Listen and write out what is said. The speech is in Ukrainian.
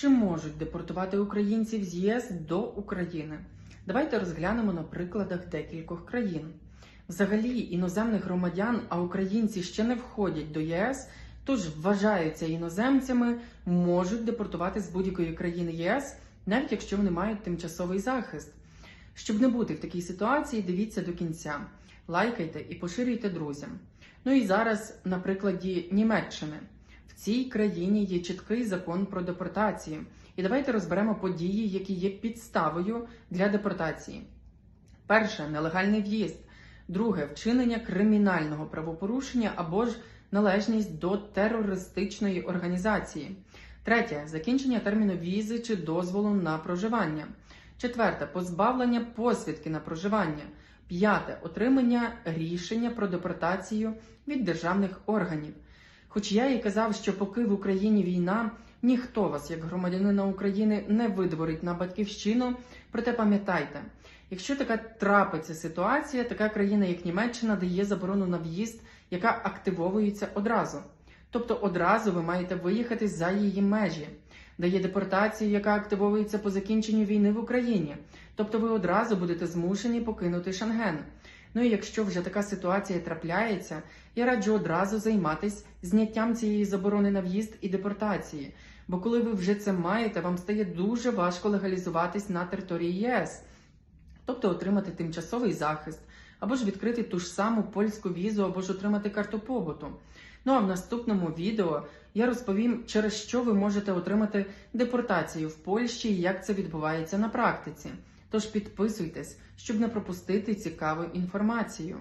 Чи можуть депортувати українців з ЄС до України? Давайте розглянемо на прикладах декількох країн. Взагалі, іноземних громадян, а українці ще не входять до ЄС, тож вважаються іноземцями, можуть депортувати з будь-якої країни ЄС, навіть якщо вони мають тимчасовий захист. Щоб не бути в такій ситуації, дивіться до кінця, лайкайте і поширюйте друзям. Ну і зараз на прикладі Німеччини. В цій країні є чіткий закон про депортацію. І давайте розберемо події, які є підставою для депортації. Перше нелегальний в'їзд. Друге вчинення кримінального правопорушення або ж належність до терористичної організації. Третє закінчення терміну візи чи дозволу на проживання. Четверте позбавлення посвідки на проживання. П'яте отримання рішення про депортацію від державних органів. Хоч я і казав, що поки в Україні війна, ніхто вас, як громадянина України, не видворить на батьківщину. Проте пам'ятайте, якщо така трапиться ситуація, така країна, як Німеччина, дає заборону на в'їзд, яка активовується одразу. Тобто одразу ви маєте виїхати за її межі, дає депортацію, яка активовується по закінченню війни в Україні. Тобто ви одразу будете змушені покинути Шенген. Ну і якщо вже така ситуація трапляється, я раджу одразу займатися зняттям цієї заборони на в'їзд і депортації. Бо коли ви вже це маєте, вам стає дуже важко легалізуватись на території ЄС, тобто отримати тимчасовий захист, або ж відкрити ту ж саму польську візу, або ж отримати карту побуту. Ну а в наступному відео я розповім, через що ви можете отримати депортацію в Польщі і як це відбувається на практиці. Тож підписуйтесь, щоб не пропустити цікаву інформацію.